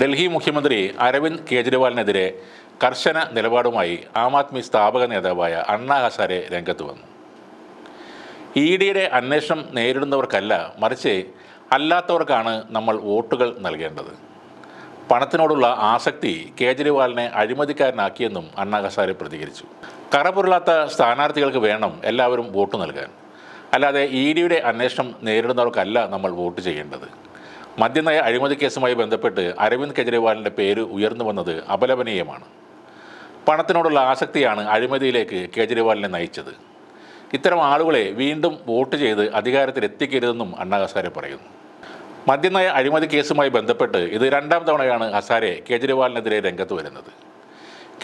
ഡൽഹി മുഖ്യമന്ത്രി അരവിന്ദ് കെജ്രിവാളിനെതിരെ കർശന നിലപാടുമായി ആം ആദ്മി സ്ഥാപക നേതാവായ അണ്ണാ ഹസാരെ രംഗത്ത് വന്നു. ഇ ഡിയുടെ അന്വേഷണം നേരിടുന്നവർക്കല്ല മറിച്ച് അല്ലാത്തവർക്കാണ് നമ്മൾ വോട്ടുകൾ നൽകേണ്ടത്. പണത്തിനോടുള്ള ആസക്തി കേജ്രിവാളിനെ അഴിമതിക്കാരനാക്കിയെന്നും അണ്ണാ ഹസാരെ പ്രതികരിച്ചു. കറപുരളാത്ത സ്ഥാനാർത്ഥികൾക്ക് വേണം എല്ലാവരും വോട്ട് നൽകാൻ. അല്ലാതെ ഇ ഡിയുടെ അന്വേഷണം നേരിടുന്നവർക്കല്ല നമ്മൾ വോട്ട് ചെയ്യേണ്ടത്. മദ്യനയ അഴിമതി കേസുമായി ബന്ധപ്പെട്ട് അരവിന്ദ് കെജ്രിവാളിന്റെ പേര് ഉയർന്നു വന്നത് അപലപനീയമാണ്. പണത്തിനോടുള്ള ആസക്തിയാണ് അഴിമതിയിലേക്ക് കേജ്രിവാളിനെ നയിച്ചത്. ഇത്തരം ആളുകളെ വീണ്ടും വോട്ട് ചെയ്ത് അധികാരത്തിലെത്തിക്കരുതെന്നും അണ്ണാ ഹസാരെ പറയുന്നു. മദ്യനയ അഴിമതി കേസുമായി ബന്ധപ്പെട്ട് ഇത് രണ്ടാം തവണയാണ് ഹസാരെ കേജ്രിവാളിനെതിരെ രംഗത്ത് വരുന്നത്.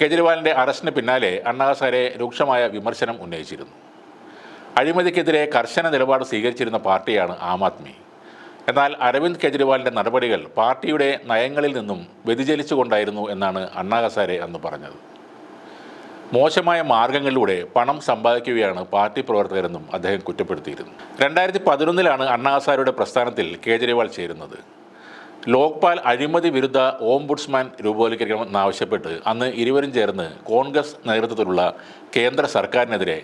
കേജ്രിവാളിന്റെ അറസ്റ്റിന് പിന്നാലെ അണ്ണാ ഹസാരെ രൂക്ഷമായ വിമർശനം ഉന്നയിച്ചിരുന്നു. അഴിമതിക്കെതിരെ കർശന നിലപാട് സ്വീകരിച്ചിരുന്ന പാർട്ടിയാണ് ആം ആദ്മി. എന്നാൽ അരവിന്ദ് കെജ്രിവാളിന്റെ നടപടികൾ പാർട്ടിയുടെ നയങ്ങളിൽ നിന്നും വ്യതിചലിച്ചുകൊണ്ടായിരുന്നു എന്നാണ് അണ്ണാ ഹസാരെ അന്ന് പറഞ്ഞത്. മോശമായ മാർഗങ്ങളിലൂടെ പണം സമ്പാദിക്കുകയാണ് പാർട്ടി പ്രവർത്തകരെന്നും അദ്ദേഹം കുറ്റപ്പെടുത്തിയിരുന്നു. രണ്ടായിരത്തി പതിനൊന്നിലാണ് അണ്ണാ ഹസാരയുടെ പ്രസ്ഥാനത്തിൽ കേജ്രിവാൾ ചേരുന്നത്. ലോക്പാൽ അഴിമതി വിരുദ്ധ ഓംബുഡ്സ്മാൻ രൂപവൽക്കരിക്കണമെന്നാവശ്യപ്പെട്ട് അന്ന് ഇരുവരും ചേർന്ന് കോൺഗ്രസ് നേതൃത്വത്തിലുള്ള കേന്ദ്ര സർക്കാരിനെതിരെ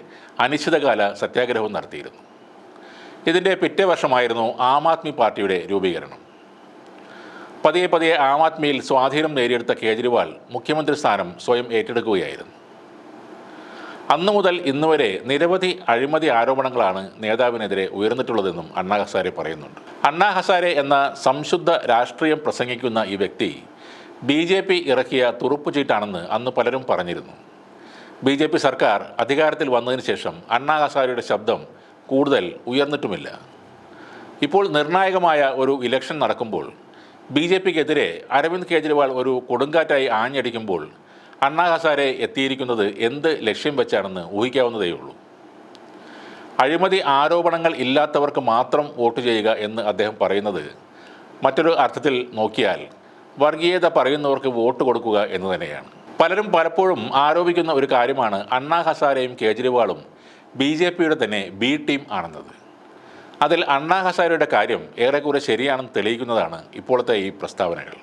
അനിശ്ചിതകാല സത്യാഗ്രഹവും നടത്തിയിരുന്നു. ഇതിന്റെ പിറ്റേ വർഷമായിരുന്നു ആം ആദ്മി പാർട്ടിയുടെ രൂപീകരണം. പതിയെ പതിയെ ആം ആദ്മിയിൽ സ്വാധീനം നേടിയെടുത്ത കേജ്രിവാൾ മുഖ്യമന്ത്രി സ്ഥാനം സ്വയം ഏറ്റെടുക്കുകയായിരുന്നു. അന്നു മുതൽ ഇന്നുവരെ നിരവധി അഴിമതി ആരോപണങ്ങളാണ് നേതാവിനെതിരെ ഉയർന്നിട്ടുള്ളതെന്നും അണ്ണാ ഹസാരെ പറയുന്നുണ്ട്. അണ്ണാ ഹസാരെ എന്ന സംശുദ്ധ രാഷ്ട്രീയം പ്രസംഗിക്കുന്ന ഈ വ്യക്തി ബി ജെ പി ഇറക്കിയ തുറുപ്പുചീട്ടാണെന്ന് അന്ന് പലരും പറഞ്ഞിരുന്നു. ബി ജെ പി സർക്കാർ അധികാരത്തിൽ വന്നതിന് ശേഷം അണ്ണാ ഹസാരയുടെ ശബ്ദം കൂടുതൽ ഉയർന്നിട്ടുമില്ല. ഇപ്പോൾ നിർണായകമായ ഒരു ഇലക്ഷൻ നടക്കുമ്പോൾ ബി ജെ പിക്കെതിരെ അരവിന്ദ് കെജ്രിവാൾ ഒരു കൊടുങ്കാറ്റായി ആഞ്ഞടിക്കുമ്പോൾ അണ്ണാ ഹസാരെ എത്തിയിരിക്കുന്നത് എന്ത് ലക്ഷ്യം വെച്ചാണെന്ന് ഊഹിക്കാവുന്നതേയുള്ളൂ അഴിമതി ആരോപണങ്ങൾ ഇല്ലാത്തവർക്ക് മാത്രം വോട്ട് ചെയ്യുക എന്ന് അദ്ദേഹം പറയുന്നത് മറ്റൊരു അർത്ഥത്തിൽ നോക്കിയാൽ വർഗീയത പറയുന്നവർക്ക് വോട്ട് കൊടുക്കുക എന്ന് തന്നെയാണ്. പലരും പലപ്പോഴും ആരോപിക്കുന്ന ഒരു കാര്യമാണ് അണ്ണാ ഹസാരെയും കേജ്രിവാളും ബി ജെ പിയുടെ തന്നെ ബി ടീം ആണെന്നത്. അതിൽ അണ്ണാ ഹസാരയുടെ കാര്യം ഏറെക്കുറെ ശരിയാണെന്ന് തെളിയിക്കുന്നതാണ് ഇപ്പോഴത്തെ ഈ പ്രസ്താവനകൾ.